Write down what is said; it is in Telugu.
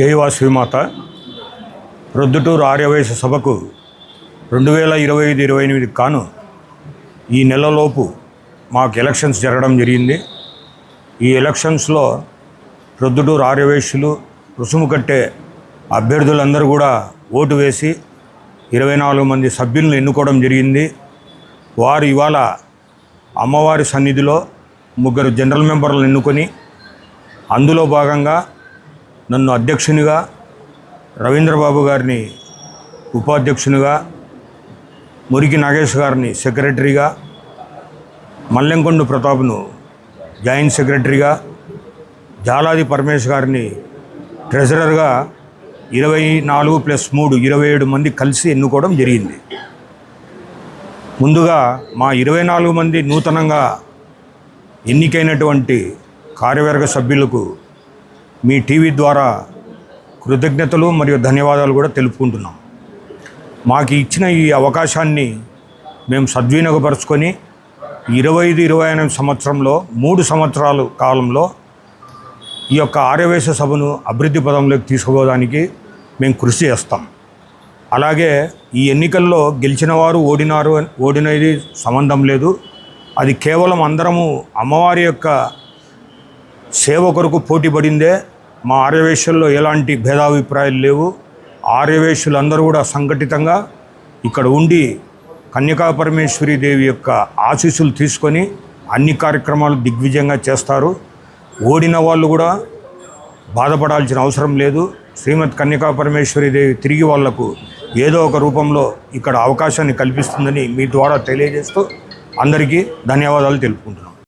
జై వాసవిమాత ప్రొద్దుటూరు ఆర్యవయస సభకు రెండు వేల ఇరవై ఐదు ఇరవై ఎనిమిది కాను ఈ నెలలోపు మాకు ఎలక్షన్స్ జరగడం జరిగింది. ఈ ఎలక్షన్స్లో రొద్దుటూరు ఆర్యవేశ్యులు రుసుము కట్టే అభ్యర్థులందరూ కూడా ఓటు వేసి ఇరవై నాలుగు మంది సభ్యులను ఎన్నుకోవడం జరిగింది. వారు ఇవాళ అమ్మవారి సన్నిధిలో ముగ్గురు జనరల్ మెంబర్లను ఎన్నుకొని అందులో భాగంగా నన్ను అధ్యక్షునిగా రవీంద్రబాబు గారిని ఉపాధ్యక్షునిగా మురికి నాగేష్ గారిని సెక్రటరీగా మల్లెంకొండ ప్రతాప్ను జాయింట్ సెక్రటరీగా జాలాది పరమేష్ గారిని ట్రెజరర్గా ఇరవై నాలుగు ప్లస్ మూడు ఇరవై ఏడు మంది కలిసి ఎన్నుకోవడం జరిగింది. ముందుగా మా ఇరవై నాలుగు మంది నూతనంగా ఎన్నికైనటువంటి కార్యవర్గ సభ్యులకు మీ టీవీ ద్వారా కృతజ్ఞతలు మరియు ధన్యవాదాలు కూడా తెలుపుకుంటున్నాం. మాకు ఇచ్చిన ఈ అవకాశాన్ని మేము సద్వినియోగపరుచుకొని ఇరవై ఐదు ఇరవై ఎనిమిది సంవత్సరంలో మూడు సంవత్సరాలు కాలంలో ఈ యొక్క ఆర్యవేశ సభను అభివృద్ధి పదంలోకి తీసుకుపోవడానికి మేము కృషి చేస్తాం. అలాగే ఈ ఎన్నికల్లో గెలిచిన వారు ఓడినారు ఓడినది సంబంధం లేదు. అది కేవలం అందరము అమ్మవారి యొక్క సేవ కొరకు పోటీ పడిందే మా ఆర్యవేశ్యుల్లో ఎలాంటి భేదాభిప్రాయాలు లేవు. ఆర్యవేశ్యులందరూ కూడా సంఘటితంగా ఇక్కడ ఉండి కన్యకా పరమేశ్వరి దేవి యొక్క ఆశీస్సులు తీసుకొని అన్ని కార్యక్రమాలు దిగ్విజయంగా చేస్తారు. ఓడిన వాళ్ళు కూడా బాధపడాల్సిన అవసరం లేదు. శ్రీమద్ కన్యకా పరమేశ్వరి దేవి తిరిగి వాళ్ళకు ఏదో ఒక రూపంలో ఇక్కడ అవకాశాన్ని కల్పిస్తుందని మీ ద్వారా తెలియజేస్తూ అందరికీ ధన్యవాదాలు తెలుపుకుంటున్నాను